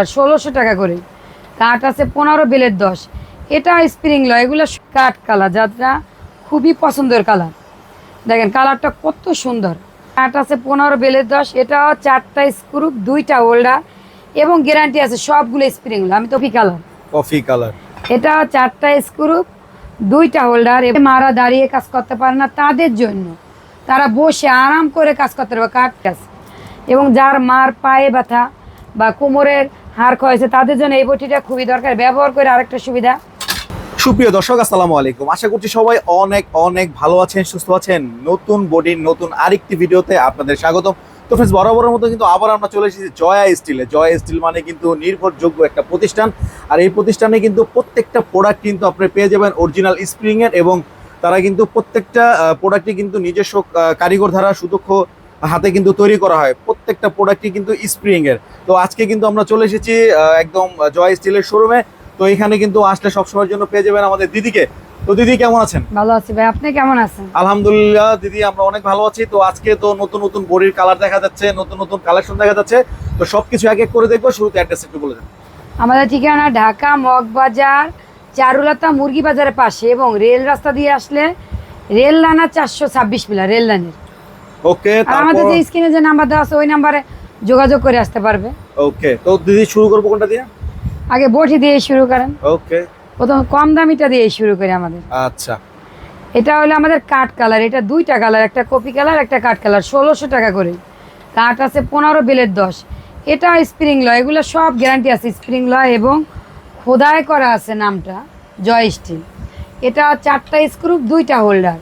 আর ষোলোশো টাকা করে। কাঠ আছে পনেরো বেলের দশ। এটা স্প্রিং লয় এগুলো কাঠ কালার যাত্রা খুবই পছন্দের কালার। দেখেন কালারটা কত সুন্দর। কাঠ আছে পনেরো বেলের দশ এটাও চারটা স্ক্রু দুইটা হোল্ডার এবং গ্যারান্টি আছে সবগুলো স্প্রিং লয়। আমি তো কালার। Coffee colour. এটা চারটা স্ক্রু দুইটা হোল্ডার মারা দাঁড়িয়ে কাজ করতে পারে না তাদের জন্য। তারা বসে আরাম করে কাজ করতে পারবে কাঠ কাজ এবং যার মার পায়ে ব্যথা বা কোমরের হাড় ক্ষয়েছে তাদের জন্য এই বটিটা খুবই দরকার। ব্যবহার করে আরেকটা সুবিধা। সুপ্রিয় দর্শক, আসসালামু আলাইকুম। আশা করছি সবাই অনেক অনেক ভালো আছেন, সুস্থ আছেন। নতুন বডির নতুন আরেকটি ভিডিওতে আপনাদের স্বাগতম। তো ফ্রেন্ডস বরাবরের মতো কিন্তু আবার আমরা চলে এসেছি জয়া স্টিলে। জয়া স্টিল মানে কিন্তু নির্ভরযোগ্য একটা প্রতিষ্ঠান। আর এই প্রতিষ্ঠানে কিন্তু প্রত্যেকটা প্রোডাক্ট কিন্তু আপনি পেয়ে যাবেন অরিজিনাল স্প্রিং এর এবং তারা কিন্তু প্রত্যেকটা প্রোডাক্টই কিন্তু নিজস্ব কারিগর দ্বারা সুদক্ষ হাতে কিন্তু তৈরি করা হয়। প্রত্যেকটা প্রোডাক্টই কিন্তু স্প্রিং এর তো আজকে কিন্তু আমরা চলে এসেছি একদম জয় স্টিলের শোরুমে তো এখানে কিন্তু আসলে সবসময়ের জন্য পেয়ে যাবেন আমাদের দিদিকে। তো দিদি কেমন আছেন? ভালো আছি ভাই। আপনি কেমন আছেন? আলহামদুলিল্লাহ দিদি আমরা অনেক ভালো আছি। তো আজকে তো নতুন নতুন বড়ির কালার দেখা যাচ্ছে নতুন নতুন কালেকশন দেখা যাচ্ছে। তো সবকিছু এক এক করে দেখব। শুরুতে অ্যাড্রেস একটু বলে দেন। আমাদের ঠিকানা ঢাকা মগবাজার চারুলতা মুরগি বাজারের পাশে এবং রেল রাস্তা দিয়ে আসলে রেল লানা চারশো ছাব্বিশ মিলা রেল লাইনের। ওকে আমাদের যে স্ক্রিনে যে নাম্বার দেওয়া আছে ওই নাম্বারে যোগাযোগ করে আসতে পারবে। ওকে তো দিদি শুরু করব কোনটা দিয়ে? আগে বটি দিয়ে শুরু করেন। ওকে। প্রথম কম দামিটা দিয়ে শুরু করি আমাদের। আচ্ছা। এটা হলো আমাদের কাঠ কালার এটা দুইটা কালার একটা কপি কালার একটা কাঠ কালার ষোলোশো টাকা করে। কাঠ আছে পনেরো বেলের দশ। এটা স্প্রিং লয় এগুলো সব গ্যারান্টি আছে স্প্রিং লয় এবং খোদাই করা আছে নামটা জয় স্টিল। এটা চারটা স্ক্রু দুইটা হোল্ডার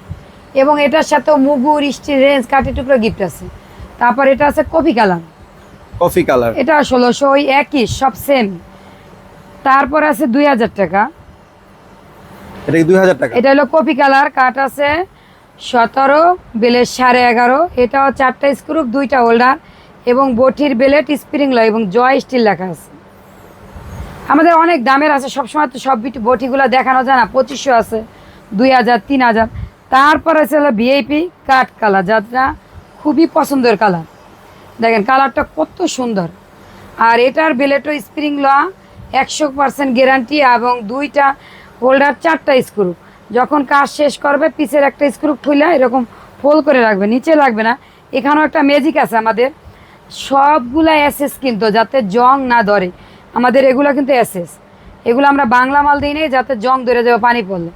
এবং এটার সাথে মুগুর স্টিল রেঞ্জ কাঠি টুকরো গিফট আছে। তারপর এটা আছে কপি কালার। Coffee colour. এটা ষোলোশো ওই একই সব সেম তারপর আছে দুই হাজার টাকা। এটা দুই হাজার টাকা? এটা হলো কপি কালার কাঠ আছে সতেরো বেলের সাড়ে এগারো। এটাও চারটা স্ক্রু দুইটা হোল্ডার এবং বটির বেলেট স্প্রিং লয় এবং জয় স্টিল লেখা আছে। আমাদের অনেক দামের আছে সবসময় তো সব বিট- বটিগুলো দেখানো যায় না। পঁচিশশো আছে দুই হাজার তিন হাজার। তারপর আছে হলো ভিআইপি কাঠ কালার, যাত্রা খুবই পছন্দের কালার। দেখেন, কালারটা কত সুন্দর। আর এটার বেলেটও স্প্রিং লওয়া একশো পার্সেন্ট গ্যারান্টি এবং দুইটা হোল্ডার চারটা স্ক্রু যখন কাজ শেষ করবে, পিছের একটা স্ক্রু খুলে এরকম ফোল করে রাখবে, নিচে লাগবে না। এখানেও একটা ম্যাজিক আছে আমাদের। সবগুলা অ্যাসেস কিন্তু যাতে জং না ধরে। আমাদের এগুলো কিন্তু অ্যাসেস এগুলো আমরা বাংলা মাল দিই নেই, যাতে জং ধরে যাবে পানি পড়লে।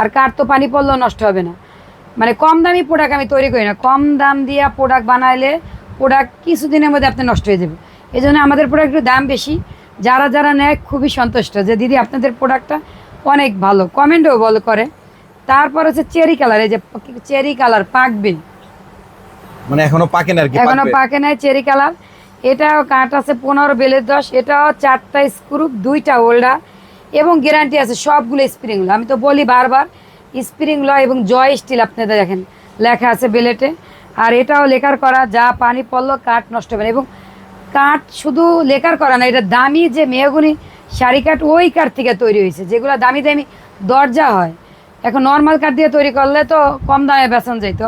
আর কাঠ তো পানি পড়লেও নষ্ট হবে না। মানে কম দামি প্রোডাক্ট আমি তৈরি করি না। কম দাম দিয়া প্রোডাক্ট বানাইলে প্রোডাক্ট কিছুদিনের মধ্যে আপনি নষ্ট হয়ে যাবে। এই জন্য আমাদের প্রোডাক্ট একটু দাম বেশি। যারা যারা নেয় খুবই সন্তুষ্ট যে দিদি আপনাদের প্রোডাক্টটা অনেক ভালো। কমেন্টও বল করে। তারপর হচ্ছে চেরি কালার এই যে চেরি কালার পাকবে মানে এখনও পাকে না আর কি এখনও পাকে নাই চেরি কালার এটাও কাঠ আছে পনেরো বেলের দশ। এটাও চারটা স্ক্রু দুইটা হোল্ডার এবং গ্যারান্টি আছে সবগুলো স্প্রিং লো আমি তো বলি বারবার স্প্রিং ল এবং জয় স্টিল আপনাদের দেখেন লেখা আছে বেলেটে আর এটাও লেখার করা যা পানি পড়ল কাঠ নষ্ট হবে এবং কাঠ শুধু লেখার করা না এটা দামি যে মেহগুনি শাড়ি কাঠ ওই কাঠ থেকে তৈরি হয়েছে যেগুলো দামি দামি দরজা হয়। এখন নর্মাল কাঠ দিয়ে তৈরি করলে তো কম দামে বেচন যেত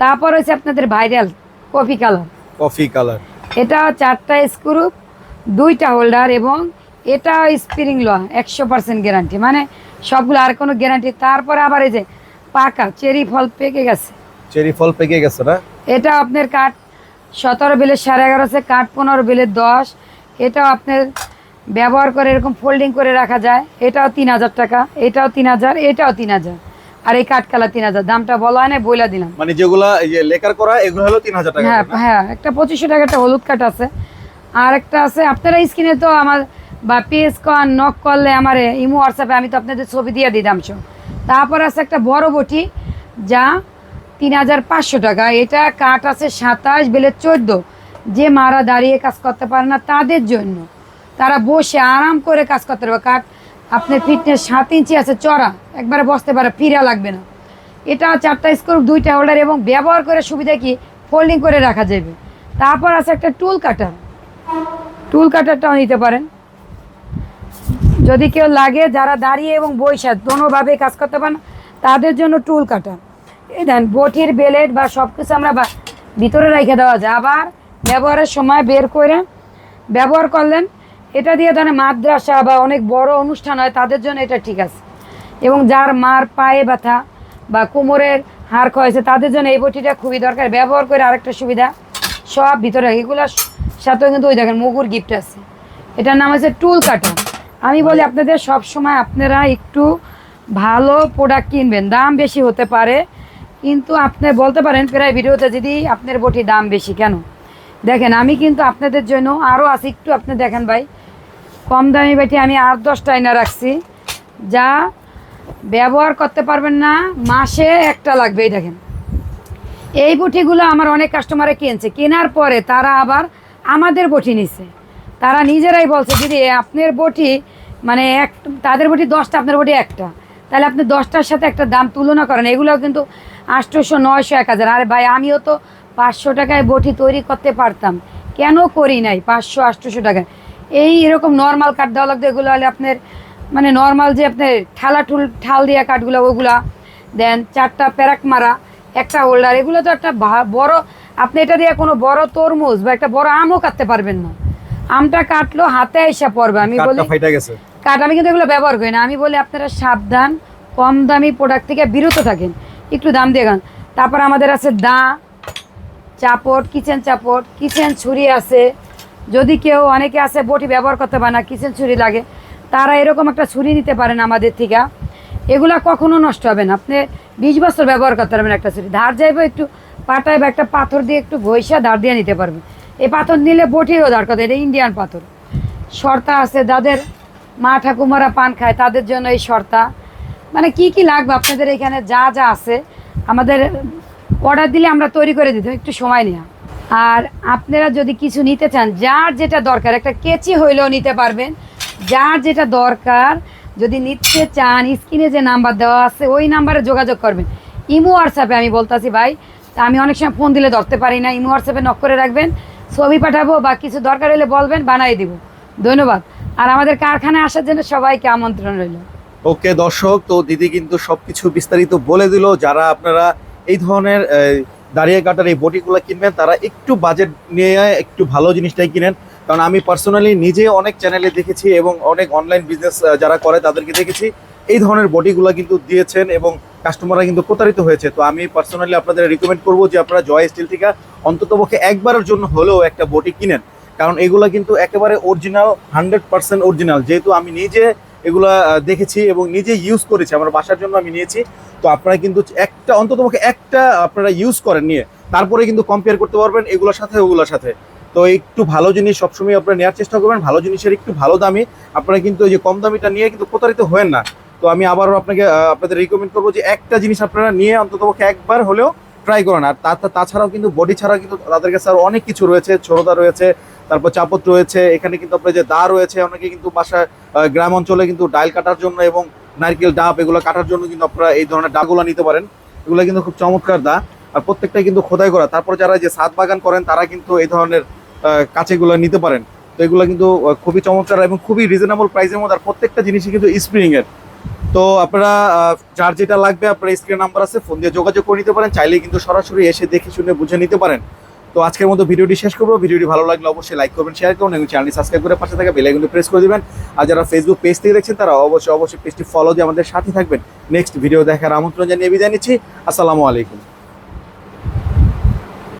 তারপর হচ্ছে আপনাদের viral coffee colour coffee colour এটা চারটা স্ক্রুপ দুইটা হোল্ডার এবং এটা স্প্রিং ল একশো পার্সেন্ট গ্যারান্টি মানে সবগুলো আর কোনো গ্যারান্টি তারপরে আবার এই যে পাকা চেরি ফল পেকে গেছে। চেরি ফল পেকে গেছে না? এটা আপনার কাঠ সতেরো বিলের সাড়ে এগারো আছে কাঠ পনেরো বিলের দশ। এটাও আপনার ব্যবহার করে এরকম ফোল্ডিং করে রাখা যায়। এটাও তিন হাজার টাকা এটাও তিন হাজার এটাও তিন হাজার। আর এই কাঠ কালা তিন হাজার। দামটা বলা হয় না বইলা দিলাম। মানে যেগুলা এই যে লেকার করা এগুলো হলো তিন হাজার টাকা হ্যাঁ হ্যাঁ একটা পঁচিশশো টাকা একটা হলুদ কাঠ আছে। আর একটা আছে আপনারা স্ক্রিনে তো আমার বা পেজ কন, নক করলে আমার ইমো হোয়াটসঅ্যাপে আমি তো আপনাদের ছবি দিয়ে দিতাম সব তারপর আছে একটা বড় বটি, যা তিন হাজার পাঁচশো টাকা। এটা কাঠ আছে সাতাশ, বেলে চোদ্দ। যে মারা দাঁড়িয়ে কাজ করতে পারে না তাদের জন্য। তারা বসে আরাম করে কাজ করতে পারবে। কাঠ আপনার ফিটনেস সাত ইঞ্চি আছে, চড়া। একবারে বসতে পারে, ফিরা লাগবে না। এটা চারটা স্ক্রু, দুইটা হোল্ডার এবং ব্যবহার করে সুবিধা কি? ফোল্ডিং করে রাখা যাবে। তারপর আছে একটা টুল কাটার টুল কাটারটাও নিতে পারেন। যদি কেউ লাগে, যারা দাঁড়িয়ে এবং বৈশা দোনোভাবে কাজ করতে পারেন তাদের জন্য টুল কাটার এই দেন, বটির বেলেট বা সব কিছু আমরা ভিতরে রেখে দেওয়া যায়। আবার ব্যবহারের সময় বের করে ব্যবহার করলেন। এটা দিয়ে ধরেন মাদ্রাসা বা অনেক বড় অনুষ্ঠান হয়, তাদের জন্য এটা ঠিক আছে। এবং যার মার পায়ে ব্যথা বা কোমরের হাড় ক্ষয়েছে, তাদের জন্য এই বটিটা খুবই দরকার। ব্যবহার করে আরেকটা সুবিধা, সব ভিতরে, এগুলোর সাথেও কিন্তু ওই দেখেন মুগুর গিফট আছে। এটার নাম হচ্ছে টুল কাটার আমি বলি আপনাদের সব সময় আপনারা একটু ভালো প্রোডাক্ট কিনবেন। দাম বেশি হতে পারে কিন্তু আপনি বলতে পারেন প্রায় ভিডিওতে যদি আপনার বটি দাম বেশি কেন? দেখেন আমি কিন্তু আপনাদের জন্য আরও আছে একটু আপনি দেখেন ভাই। কম দামি বেটি আমি আর দশটা এনে রাখছি যা ব্যবহার করতে পারবেন না মাসে একটা লাগবে এই দেখেন। এই বটিগুলো আমার অনেক কাস্টমারে কিনছে। কেনার পরে তারা আবার আমাদের বটি নিছে। তারা নিজেরাই বলছে দিদি আপনার বটি মানে এক তাদের বটি দশটা আপনার বটি একটা। তাহলে আপনি দশটার সাথে একটা দাম তুলনা করেন এগুলো কিন্তু আটশোশো নয়শো এক হাজার। আরে ভাই আমিও তো পাঁচশো টাকায় বটি তৈরি করতে পারতাম। কেন করি নাই পাঁচশো আটশোশো টাকায় এই এরকম নর্মাল কাঠ দেওয়া লাগতো এগুলো হলে আপনার মানে নর্মাল যে আপনার ঠালা টুল ঠাল দেওয়া কাঠগুলো ওগুলা দেন চারটা প্যারাক মারা একটা হোল্ডার এগুলো তো একটা বড় আপনি এটা দিয়ে কোনো বড় তরমুজ বা একটা বড় আমও কাটতে পারবেন না। আমটা কাটলো হাতে এসে পড়বে। আমি বলি কাঠ আমি কিন্তু এগুলো ব্যবহার করি না। আমি বলি আপনারা সাবধান, কম দামি প্রোডাক্ট থেকে বিরত থাকেন। একটু দাম দিয়ে গান তারপর আমাদের আছে দা চাপট কিচেন চাপট কিচেন ছুরি আছে। যদি কেউ অনেকে আছে বটি ব্যবহার করতে পারে না, কিচেন ছুরি লাগে, তারা এরকম একটা ছুরি নিতে পারেন আমাদের থেকে। এগুলা কখনো নষ্ট হবে না। আপনি বিশ বছর ব্যবহার করতে পারবেন একটা ছুরি। ধার যাইবে একটু পাটায় বা একটা পাথর দিয়ে একটু ঘষা ধার দিয়ে নিতে পারবেন। এই পাথর নিলে বটিরও ধার কথা এটা ইন্ডিয়ান পাথর। শর্তা আছে যাদের মা ঠাকুমারা পান খায়, তাদের জন্য এই শর্তা। মানে কি কি লাগবে আপনাদের এখানে? যা যা আছে। আমাদের অর্ডার দিলে আমরা তৈরি করে দিতাম একটু সময় নেওয়া আর আপনারা যদি কিছু নিতে চান, যার যেটা দরকার, একটা কেচি হইলেও নিতে পারবেন। যার যেটা দরকার, যদি নিতে চান, স্ক্রিনে যে নাম্বার দেওয়া আছে, ওই নাম্বারে যোগাযোগ করবেন। ইমো হোয়াটসঅ্যাপে আমি বলতাছি, ভাই, তা আমি অনেক সময় ফোন দিলে ধরতে পারি না। ইমো হোয়াটসঅ্যাপে নক করে রাখবেন, ছবি পাঠাবো বা কিছু দরকার হলে বলবেন, বানাই দিব। ধন্যবাদ। আর আমাদের কারখানায় আসার জন্য সবাইকে আমন্ত্রণ রইল। ওকে, দর্শক, তো দিদি কিন্তু সবকিছু বিস্তারিত বলে দিল। যারা আপনারা এই ধরনের দাঁড়িয়ে কাটার এই বটিগুলো কিনবেন, তারা একটু বাজেট নিয়ে একটু ভালো জিনিসটাই কিনেন। কারণ আমি পার্সোনালি নিজে অনেক চ্যানেলে দেখেছি এবং অনেক অনলাইন বিজনেস যারা করে তাদেরকে দেখেছি। এই ধরনের বডিগুলো কিন্তু দিয়েছেন এবং কাস্টমাররা কিন্তু প্রতারিত হয়েছে। তো আমি পার্সোনালি আপনাদের রিকমেন্ড করব যে আপনারা জয় স্টিল থেকে অন্ততপক্ষে একবারের জন্য হলেও একটা বটি কিনেন। কারণ এগুলো কিন্তু একেবারে অরিজিনাল হান্ড্রেড পার্সেন্ট অরিজিনাল যেহেতু আমি নিজে এগুলা দেখেছি এবং নিজে ইউজ করেছি, আমার বাসার জন্য আমি নিয়েছি। তো আপনারা কিন্তু একটা অন্ততপক্ষে একটা আপনারা ইউজ করেন নিয়ে। তারপরে কিন্তু কম্পেয়ার করতে পারবেন এগুলোর সাথে, ওগুলোর সাথে। তো একটু ভালো জিনিস সবসময় আপনারা নেওয়ার চেষ্টা করবেন। ভালো জিনিসের একটু ভালো দামি। আপনারা কিন্তু ওই যে কম দামিটা নিয়ে কিন্তু প্রতারিত হবেন না। তো আমি আবারও আপনাকে আপনাদের রিকমেন্ড করব যে একটা জিনিস আপনারা নিয়ে অন্ততপক্ষে একবার হলেও ট্রাই করেন। আর তাছাড়াও কিন্তু বডি ছাড়াও কিন্তু তাদের কাছে আরও অনেক কিছু রয়েছে, ছোটদা রয়েছে তারপর চাপত রয়েছে, এখানে কিন্তু আপনার যে দা রয়েছে, অনেকে কিন্তু বাসায় গ্রাম অঞ্চলে কিন্তু ডাইল কাটার জন্য এবং নারকেল ডাব এগুলো কাটার জন্য কিন্তু আপনারা এই ধরনের ডাগুলো নিতে পারেন। এগুলো কিন্তু খুব চমৎকার দা। আর প্রত্যেকটাই কিন্তু খোদাই করা। তারপর যারা যে সাত বাগান করেন, তারা কিন্তু এই ধরনের কাছেগুলো নিতে পারেন। তো এগুলো কিন্তু খুবই চমৎকার এবং খুবই রিজনেবল প্রাইসের মধ্যে আর প্রত্যেকটা জিনিসই কিন্তু স্প্রিং এর। তো আপনারা যার যেটা লাগবে, আপনার স্ক্রিন নাম্বার আছে ফোন দিয়ে যোগাযোগ করে নিতে পারেন। চাইলে কিন্তু সরাসরি এসে দেখে শুনে বুঝে নিতে পারেন। তো আজকের মতো ভিডিওটি শেষ করব। ভিডিওটি ভালো লাগলে অবশ্যই লাইক করবেন শেয়ার করুন এবং চ্যানেলটি সাবস্ক্রাইব করে পাশে থাকা বেল প্রেস করে দেবেন। আর যারা ফেসবুক পেজ থেকে দেখছেন, তারা অবশ্যই অবশ্যই পেজটি ফলো দিয়ে আমাদের সাথে থাকবেন। নেক্সট ভিডিও দেখার আমন্ত্রণ জানিয়ে বিদায় নিচ্ছি। আসসালামু আলাইকুম।